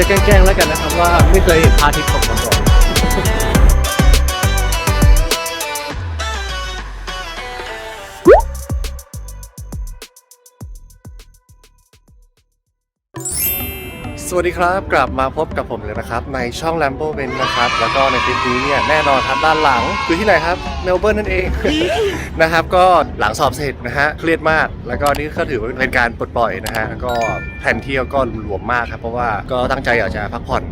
จะแกล้งๆแล้วกันนะครับว่าไม่เคยเห็นพระอาทิตย์ตกมาก่อก สวัสดีครับ กลับมาพบกับผมเลยนะครับในช่อง Lambo b e n นะครับ แล้วก็ในคลิปนี้เนี่ยแน่นอนครับด้านหลังคือที่ไหนครับเมลเบิร์นนั่นเอง นะครับก็หลังสอบเสร็จนะฮะเครียดมาก แล้วก็นี่ก็ถือว่าเป็นการปลดปล่อยนะฮะก็แผนเที่ยวก็หลวมมากครับเพราะว่าก็ตั้งใจอยากจะพักผ่อน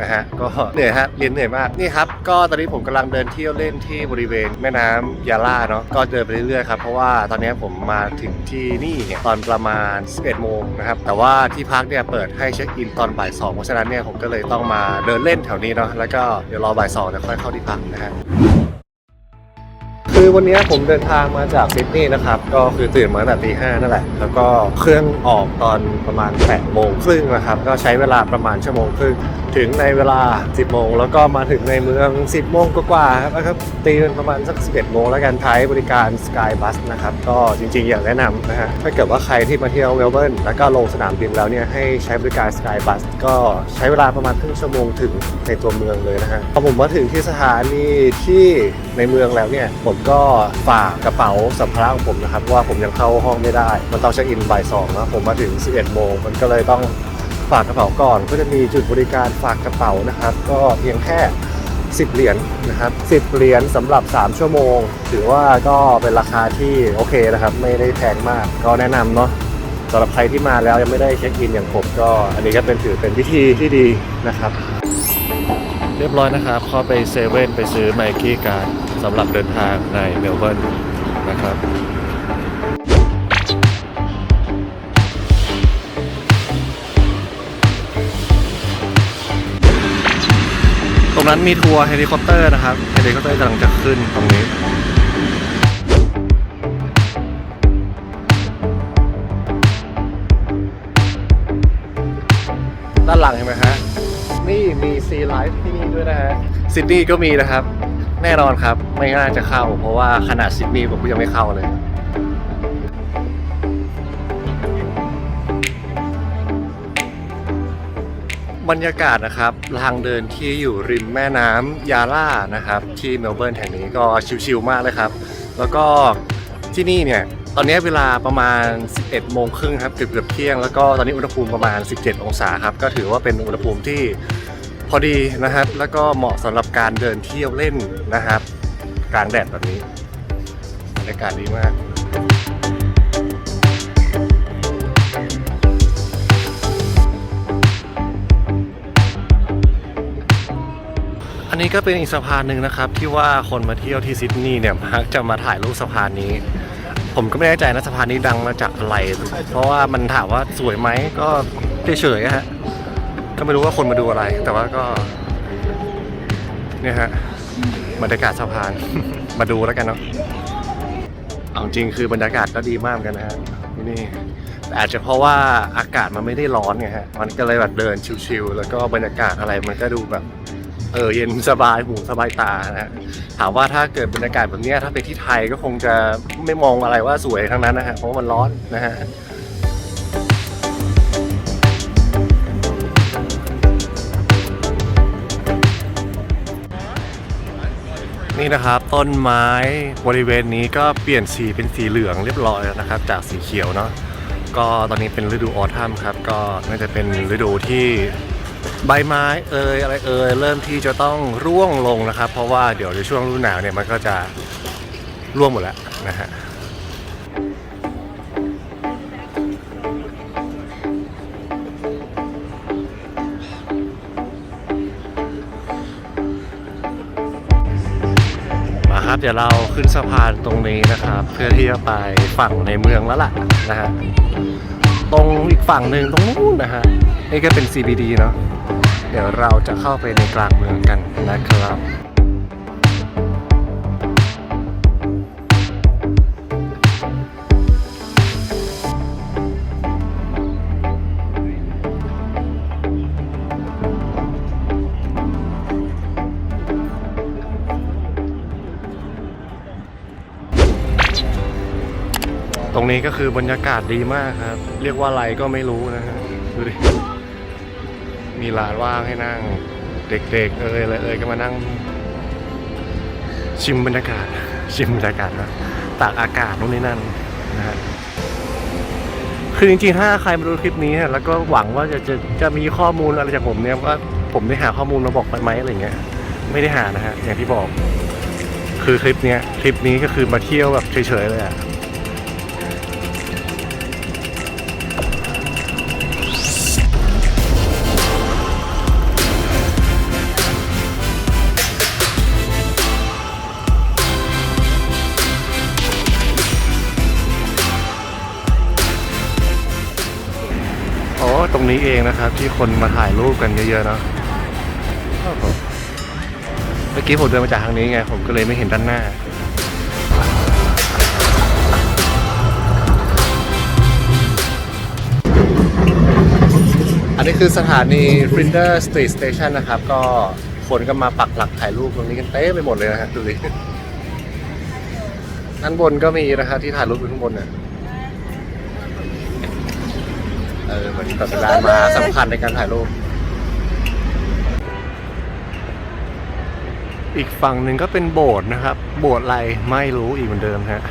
นะฮะก็เหนื่อยฮะเรียนเหนื่อยมากนี่ครับก็ตอนนี้ผมกำลังเดินเที่ยวเล่นที่บริเวณแม่น้ำยาล่าเนาะก็เดินไปเรื่อยๆครับเพราะว่าตอนนี้ผมมาถึงที่นี่เนี่ยตอนประมาณ 11 โมงนะครับแต่ว่าที่พักเนี่ยเปิดให้เช็คอินตอนบ่ายสองเพราะฉะนั้นเนี่ยผมก็เลยต้องมาเดินเล่นแถวนี้เนาะแล้วก็เดี๋ยวรอบ่ายสองจะค่อยเข้าที่พักนะฮะ คือวันนี้ผมเดินทางมาจากซิดนีย์นะครับ ก็คือตื่นมาตั้งแต่ตีห้านั่นแหละ แล้วก็เครื่องออกตอนประมาณ8โมงครึ่งนะครับ ก็ใช้เวลาประมาณชั่วโมงครึ่ง ถึงในเวลา 10โมงแล้วก็มาถึงในเมือง 10โมงกว่าๆครับนะครับ ตีเป็นประมาณสัก 11โมงแล้วกันใช้บริการ Sky Bus นะครับ ก็จริงๆ อยากแนะนำนะฮะ ถ้าเกิดว่าใครที่มาเที่ยวเมลเบิร์นแล้วก็ลงสนามบินแล้วเนี่ยให้ใช้บริการ Sky Bus ก็ใช้เวลาประมาณครึ่งชั่วโมงถึงในตัวเมืองเลยนะฮะพอผมมาถึงที่สถานีที่ในเมืองแล้วเนี่ยผมก็ฝากกระเป๋าสัมภาระของผมนะครับว่าผมยังเข้าห้องไม่ได้ มันต้องเช็คอินบ่ายสองนะผมมาถึง 11โมงมันก็เลยต้องฝากกระเป๋าก่อนก็จะมีจุดบริการฝากกระเป๋านะครับ ก็เพียงแค่ 10 เหรียญนะครับ 10 เหรียญสำหรับ 3 ชั่วโมง ถือว่าก็เป็นราคาที่โอเคนะครับ ไม่ได้แพงมากก็แนะนำเนาะสำหรับใครที่มาแล้วยังไม่ได้เช็คอินอย่างผมก็ อันนี้ก็เป็นถือเป็นวิธีที่ดีนะครับ เรียบร้อยนะครับเข้าไปเซเว่นไปซื้อไมกี้การ์ด สำหรับเดินทางในเมลเบิร์นนะครับตรงนั้นมีทัวร์เฮลิคอปเตอร์นะครับเฮลิคอปเตอร์กำลังจะขึ้นตรงนี้ด้านหลังเห็นไหมฮะ นี่มีซีไลฟ์ที่นี่ด้วยนะฮะ ซิดนีย์ก็มีนะครับ แน่นอนครับ ไม่น่าจะเข้า เพราะว่าขนาดซิดนีย์ผมก็ยังไม่เข้าเลย บรรยากาศนะครับทางเดินที่อยู่ริมแม่น้ำยาล่านะครับ ที่เมลเบิร์นแห่งนี้ก็ชิลๆมากเลยครับ แล้วก็ที่นี่เนี่ยตอนนี้เวลาประมาณ 11 โมงครึ่งครับเกือบเกือบเที่ยง แล้วก็ตอนนี้อุณหภูมิประมาณ 17 องศาครับ ก็ถือว่าเป็นอุณหภูมิที่ พอดีนะครับ แล้วก็เหมาะสำหรับการเดินเที่ยวเล่นนะครับ กลางแดดแบบนี้บรรยากาศดีมากอันนี้ก็เป็นอีกสะพานหนึ่งนะครับ ที่ว่าคนมาเที่ยวที่ซิดนีย์เนี่ยมักจะมาถ่ายรูปสะพานนี้ ผมก็ไม่แน่ใจนะสะพานนี้ดังมาจากอะไร เพราะว่ามันถามว่าสวยไหมก็เฉยๆอะฮะ ก็ไม่รู้ว่าคนมาดูอะไร แต่ว่าก็เนี่ยฮะบรรยากาศสะพาน มาดูแล้วกันเนาะเอาจริงคือบรรยากาศก็ดีมากกันนะฮะที่นี่แต่อาจจะเพราะว่าอากาศมันไม่ได้ร้อนไงฮะมันก็เลยแบบเดินชิวๆแล้วก็บรรยากาศอะไรมันก็ดูแบบเออเย็นสบายหูสบายตานะฮะถามว่าถ้าเกิดบรรยากาศแบบนี้ถ้าไปที่ไทยก็คงจะไม่มองอะไรว่าสวยทั้งนั้นนะฮะเพราะมันร้อนนะฮะ นี่นะครับต้นไม้บริเวณนี้ก็เปลี่ยนสีเป็นสีเหลืองเรียบร้อยแล้วนะครับ จากสีเขียวเนาะก็ตอนนี้เป็นฤดูออทัมครับ ก็น่าจะเป็นฤดูที่ใบไม้เอ่ยอะไรเอ่ยเริ่มที่จะต้องร่วงลงนะครับ เพราะว่าเดี๋ยวในช่วงฤดูหนาวเนี่ยมันก็จะร่วงหมดแล้วนะฮะ ครับ เดี๋ยวเราขึ้นสะพานตรงนี้นะครับ เพื่อที่จะไปฝั่งในเมืองแล้วล่ะนะฮะตรงอีกฝั่งหนึ่งตรงนู้นนะฮะนี่ก็เป็น CBD เนาะเดี๋ยวเราจะเข้าไปในกลางเมืองกันนะครับ รงนี้ก็คือบรรยากาศดีมากครับ เรียกว่าอะไรก็ไม่รู้นะฮะดูดิมีลานว่างให้นั่ง เด็กๆเอยอะไรเอยก็มานั่ง ชิมบรรยากาศ ชิมบรรยากาศนะตากอากาศนู่นนี่นั่นนะฮะคือจริงๆ ถ้าใครมาดูคลิปนี้แล้วก็หวังว่าจะจะจะมีข้อมูลอะไรจากผมเนี่ยว่าผมได้หาข้อมูลมาบอกไปไหมอะไรเงี้ย ไม่ได้หานะฮะอย่างที่บอก คือคลิปเนี้ยคลิปนี้ก็คือมาเที่ยวแบบเฉยๆเลยอะ นี้เองนะครับ ที่คนมาถ่ายรูปกันเยอะๆเนาะเมื่อกี้ผมเดินมาจากทางนี้ไง ผมก็เลยไม่เห็นด้านหน้าอันนี้คือสถานี Frinder Street Station นะครับ ก็คนก็มาปักหลักถ่ายรูปตรงนี้กันเต้ไปหมดเลยนะฮะดูดิด้านบนก็มีนะฮะที่ถ่ายรูปอยู่ข้างบนเนี่ย เออเหมือนกับเป็นลานมาสำคัญในการถ่ายรูป อีกฝั่งหนึ่งก็เป็นโบสถ์นะครับ โบสถ์อะไรไม่รู้อีกเหมือนเดิมฮะ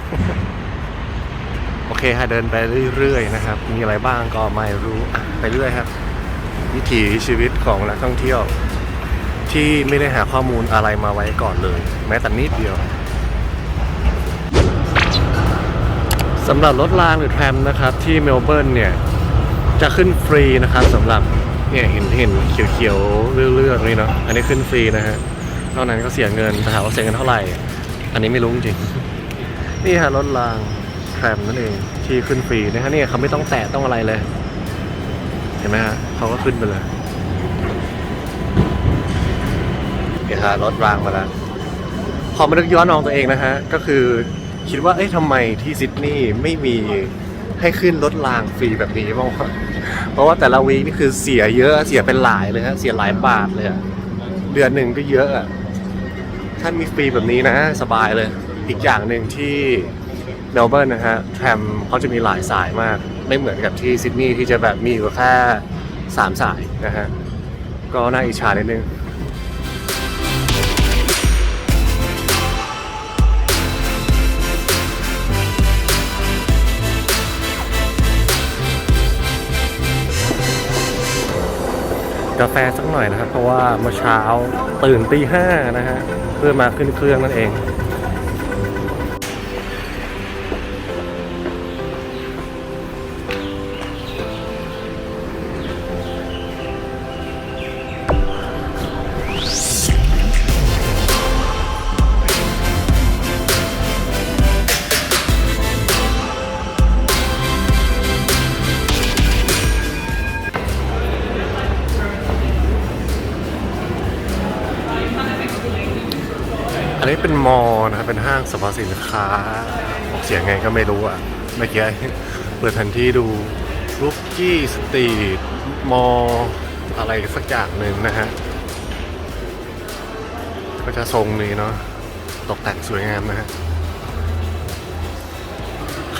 โอเคฮะเดินไปเรื่อยๆนะครับ มีอะไรบ้างก็ไม่รู้อะไปเรื่อยครับ วิถีชีวิตของนักท่องเที่ยว ที่ไม่ได้หาข้อมูลอะไรมาไว้ก่อนเลย แม้แต่นิดเดียวสำหรับรถรางหรือแทรมนะครับ ที่เมลเบิร์นเนี่ย จะขึ้นฟรีนะครับสำหรับเนี่ยเห็นเห็นเขียวๆเลือดๆนี่เนาะอันนี้ขึ้นฟรีนะฮะนอกนั้นก็เสียเงินแต่ถามว่าเสียเงินเท่าไหร่ อันนี้ไม่รู้จริงนี่ฮะรถรางแทรมนั่นเองที่ขึ้นฟรีนะฮะเนี่ยเขาไม่ต้องแตะต้องอะไรเลย เห็นไหมฮะเขาก็ขึ้นไปเลยเดี๋ยวฮะรถรางมาแล้วพอมานึกย้อนมองตัวเองนะฮะก็คือคิดว่าเอ๊ะทำไมที่ซิดนีย์ไม่มี ให้ขึ้นรถรางฟรีแบบนี้บ้างเพราะว่าแต่ละวีคนี่คือเสียเยอะเสียเป็นหลายเลยฮะเสียหลายบาทเลยเดือนหนึ่งก็เยอะอะถ้ามีฟรีแบบนี้นะสบายเลยอีกอย่างหนึ่งที่เมลเบิร์นนะฮะแทรมเขาจะมีหลายสายมาก ไม่เหมือนกับที่ซิดนีย์ที่จะแบบมีอยู่แค่สามสายนะฮะก็น่าอิจฉานิดนึง กาแฟสักหน่อยนะครับ เพราะว่าเมื่อเช้าตื่นตีห้านะฮะเพื่อมาขึ้นเครื่องนั่นเอง นนี้เป็นมอลล์นะครับ เป็นห้างสรรพสินค้า ออกเสียงไงก็ไม่รู้อะ เมื่อกี้เปิดแผนที่ดูลุกกี้สตรีทมอลล์อะไรสักอย่างหนึ่งนะฮะ ก็จะทรงนี้เนาะ ตกแต่งสวยงามนะฮะ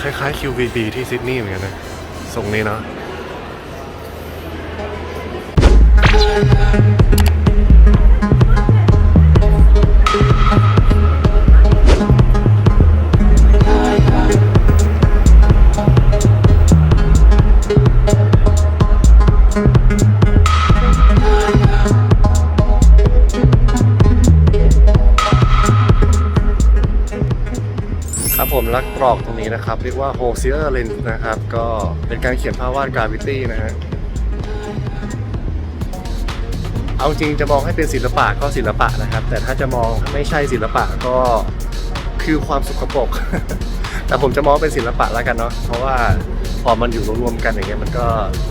คล้ายๆ QVB ที่ซิดนีย์เหมือนกันนะ ทรงนี้เนาะ นะครับ เรียกว่าโฮเซียร์เลนนะครับ ก็เป็นการเขียนภาพวาดกราฟิตี้นะฮะเอาจริงจะมองให้เป็นศิลปะก็ศิลปะนะครับ แต่ถ้าจะมองไม่ใช่ศิลปะก็คือความสกปก แต่ผมจะมองเป็นศิลปะแล้วกันเนาะเพราะว่าพอมันอยู่รวมๆกันอย่างเงี้ยมันก็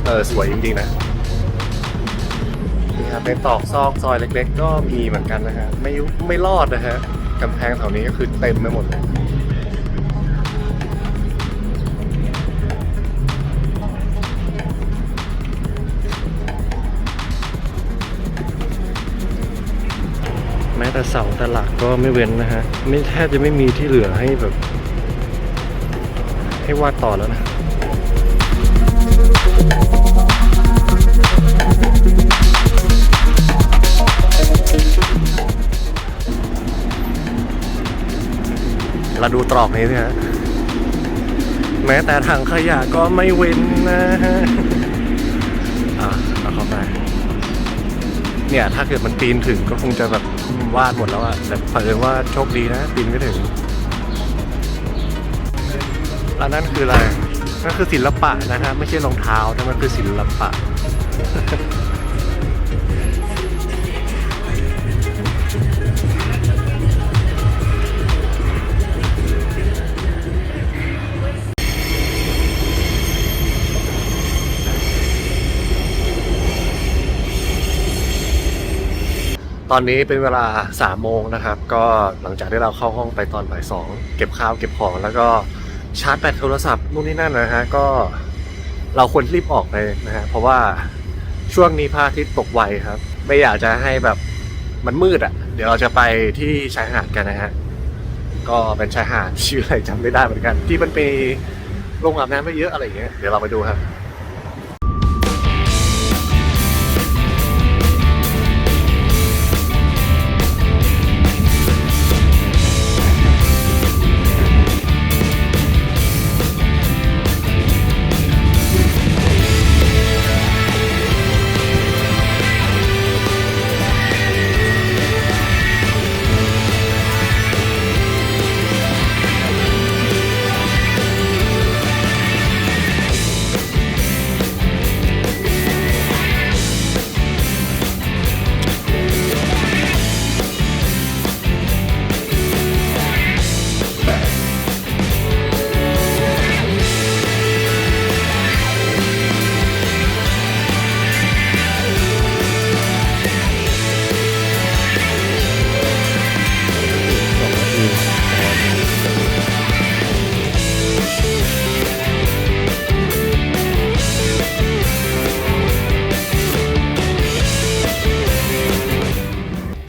เออสวยจริงๆนะนี่ครับในตอกซอกซอยเล็ก ๆ ก็มีเหมือนกันนะฮะไม่ยุไม่รอดนะฮะกำแพงแถวนี้ก็คือเต็มไปหมดเลย สาแต่หลักก็ไม่เว้นนะฮะ ไม่แทบจะไม่มีที่เหลือให้แบบ ให้วาดต่อแล้วนะเราดูตรอกนี้นี่ยฮะ แม้แต่ถังขยะก็ไม่เว้นนะฮะ อะเอาเข้าไป เนี่ย ถ้าเกิดมันปีนถึงก็คงจะแบบ วาดหมดแล้วอะแต่เผอิญว่าโชคดีนะปีนไม่ถึงแล้วนั่นคืออะไรนั่นคือศิลปะนะฮะไม่ใช่รองเท้าแต่มันคือศิลปะ ตอนนี้เป็นเวลาสามโมงนะครับ ก็หลังจากที่เราเข้าห้องไปตอนบ่ายสองเก็บข้าวเก็บของแล้วก็ชาร์จแบตโทรศัพท์นู่นนี่นั่นนะฮะก็เราควรรีบออกไปนะฮะเพราะว่าช่วงนี้พระอาทิตย์ตกไวครับ ไม่อยากจะให้แบบมันมืดอะ่ะ เดี๋ยวเราจะไปที่ชายหาดกันนะฮะก็เป็นชายหาดชื่ออะไรจำไม่ได้เหมือนกัน ที่มันมีโรงอาบน้ำไม่เยอะอะไรอย่างเงี้ยเดี๋ยวเราไปดูครับ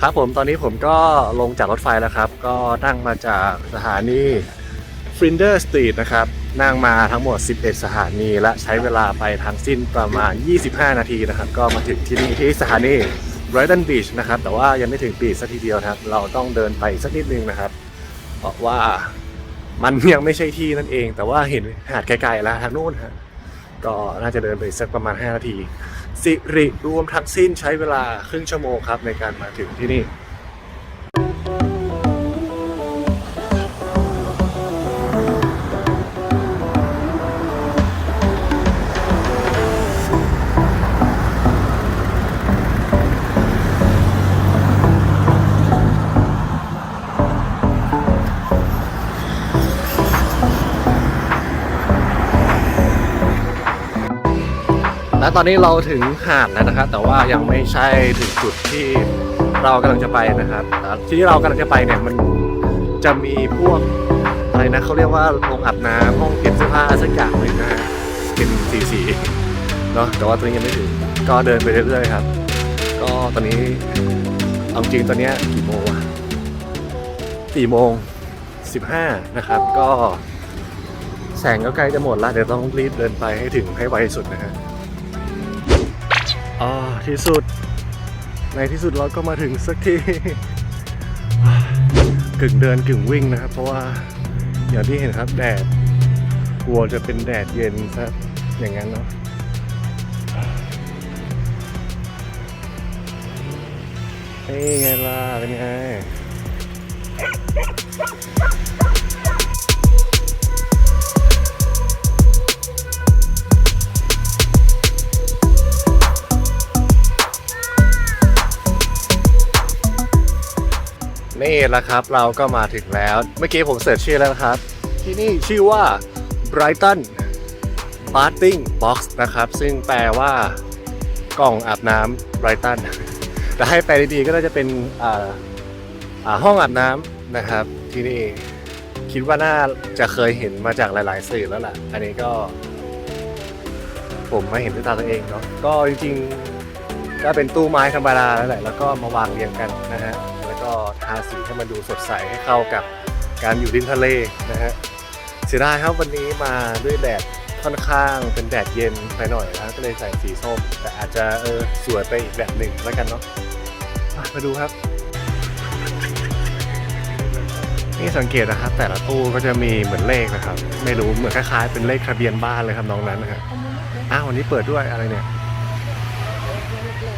ครับผมตอนนี้ผมก็ลงจากรถไฟแล้วครับ ก็นั่งมาจากสถานีฟรินเดอร์สตรีทนะครับ นั่งมาทั้งหมด 11 สถานีและใช้เวลาไปทั้งสิ้นประมาณ 25 นาทีนะครับ ก็มาถึงที่นี่ที่สถานี Brighton Beach นะครับ แต่ว่ายังไม่ถึงบีชสักทีเดียวนะครับ เราต้องเดินไปสักนิดนึงนะครับ เพราะว่ามันยังไม่ใช่ที่นั่นเอง แต่ว่าเห็นหาดไกลๆแล้วทางนู้นฮะก็น่าจะเดินไปสักประมาณ 5 นาที สิริรวมทั้งสิ้นใช้เวลาครึ่งชั่วโมงครับในการมาถึงที่นี่ ตอนนี้เราถึงหาดแล้วนะครับ แต่ว่ายังไม่ใช่ถึงจุดที่เรากำลังจะไปนะครับที่เรากำลังจะไปเนี่ยมันจะมีพวกอะไรนะเขาเรียกว่าโรงอาบน้ำห้องเก็บเสื้อผ้าสักอย่างหนึ่งนะเป็นสีสีๆเนาะแต่ว่าตอนนี้ยังไม่ถึงก็เดินไปเรื่อยๆครับ ก็ตอนนี้เอาจริงตอนนี้กี่โมงวะสี่โมงสิบห้านะครับ ก็แสงก็ใกล้จะหมดแล้วเดี๋ยวต้องรีบเดินไปให้ถึงให้ไวสุดนะฮะ อ๋อที่สุด ในที่สุดเราก็มาถึงสักทีกึ่งเดินกึ่งวิ่งนะครับ เพราะว่าอย่างที่เห็นครับแดดกลัวจะเป็นแดดเย็นซะอย่างนั้นเนาะนี่ไงล่ะเป็นไง นี่แหละครับเราก็มาถึงแล้ว เมื่อกี้ผมเสิร์ชชื่อแล้วนะครับ ที่นี่ชื่อว่า Brighton Bathing Box นะครับ ซึ่งแปลว่ากล่องอาบน้ำ Brighton แต่ให้แปลดีๆก็น่าจะเป็นอ่าอ่าห้องอาบน้ำนะครับ ที่นี่คิดว่าน่าจะเคยเห็นมาจากหลาย ๆ สื่อแล้วล่ะ อันนี้ก็ ผมมาเห็นด้วยตาตัวเองเนาะก็จริงๆก็เป็นตู้ไม้ธรรมดาแล้วแหละแล้วก็มาวางเรียงกันนะฮะ็ทาสีให้มันดูสดใสให้เข้ากับการอยู่ริมทะเลนะฮะเสียดายครับวันนี้มาด้วยแดดค่อนข้างเป็นแดดเย็นไปหน่อยแล้ก็เลยใส่สีส้ม แต่อาจจะเออสวยไปอีกแบบหนึ่งแล้วกันเนาะมาดูครับ นี่สังเกตนะครับ แต่ละตู้ก็จะมีเหมือนเลขนะครับ ไม่รู้เหมือนคล้ายๆเป็นเลขทะเบียนบ้านเลยครับน้องนั้นนรับอ้าววันนี้เปิดด้วยอะไรเนี่ย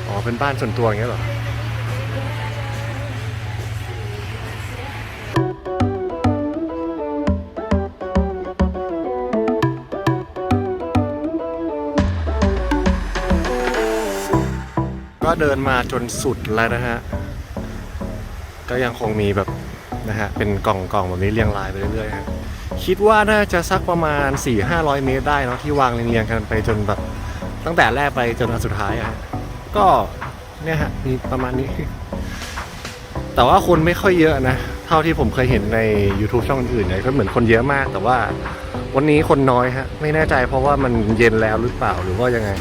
อ๋อเป็นบ้านส่วนตัวอย่างเงี้ยเหรอ ก็เดินมาจนสุดแล้วนะฮะ ก็ยังคงมีแบบนะฮะ เป็นกล่องๆแบบนี้เรียงรายไปเรื่อยๆฮะคิดว่าน่าจะสักประมาณ 4 5 0 0 เมตรได้เนาะที่วางเรียงๆกันไปจนแบบตั้งแต่แรกไปจนอันสุดท้ายอะฮะก็เนี่ยฮะมีประมาณนี้ แต่ว่าคนไม่ค่อยเยอะนะ เท่าที่ผมเคยเห็นใน YouTube ช่องอื่นๆเนี่ยก็เหมือนคนเยอะมาก แต่ว่าวันนี้คนน้อยฮะ ไม่แน่ใจเพราะว่ามันเย็นแล้วหรือเปล่าหรือว่ายังไง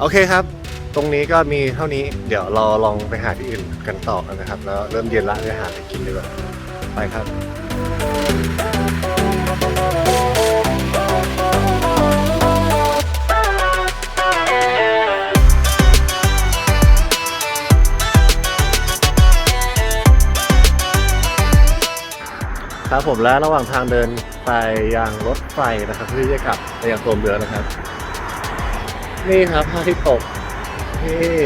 โอเคครับ ตรงนี้ก็มีเท่านี้ เดี๋ยวเราลองไปหาที่อื่นกันต่อนะครับ แล้วเริ่มเย็นละไปหาอะไรกินดีกว่าไปครับครับผมแล้วระหว่างทางเดินไปยังรถไฟนะครับเพื่อที่จะกลับไปยังตัวเมืองนะครับ นี่ครับพระอาทิตย์ตกนี่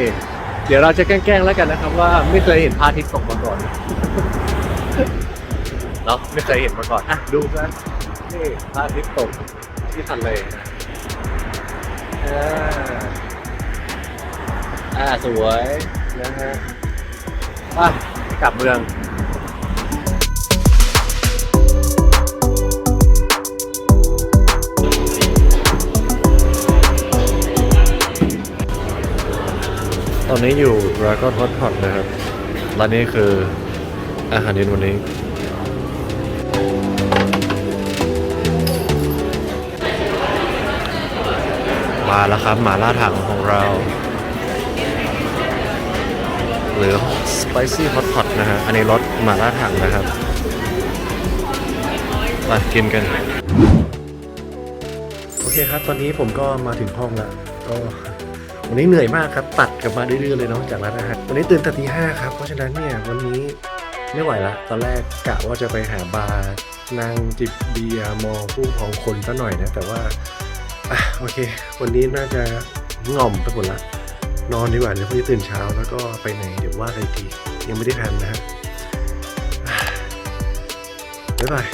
เดี๋ยวเราจะแกล้งๆแล้วกันนะครับว่าไม่เคยเห็นพระอาทิตย์ตกมาก่อนเนาะไม่เคยเห็นมาก่อนอะดูนะนี่พระอาทิตย์ตกที่ทะเลนะอ่าอ่าสวยนะฮะไปกลับเมือง ตอนนี้อยู่ Dragon Hot Pot นะครับและนี่คืออาหารเย็นวันนี้ มาแล้วครับหมาล่าถังของเรา หรือ Spicy Hot Pot นะฮะ อันนี้รสหมาล่าถังนะครับ มากินกัน โอเคครับ ตอนนี้ผมก็มาถึงห้องแล้ว ก็วันนี้เหนื่อยมากครับ ตัด กลับมาเรื่อยๆเลยเนาะจากร้านอาหารวันนี้ตื่นแต่ตีห้าครับ เพราะฉะนั้นเนี่ยวันนี้ไม่ไหวละ ตอนแรกกะว่าจะไปหาบาร์นั่งจิบเบียร์มองผู้พองคนซะหน่อยนะ แต่ว่าอะโอเค วันนี้น่าจะง่อมไปหมดละ นอนดีกว่าเดี๋ยวพรุ่งนี้ตื่นเช้าแล้วก็ไปไหนเดี๋ยวว่ากันอีกทียังไม่ได้แพลนนะฮะอะบ๊ายบาย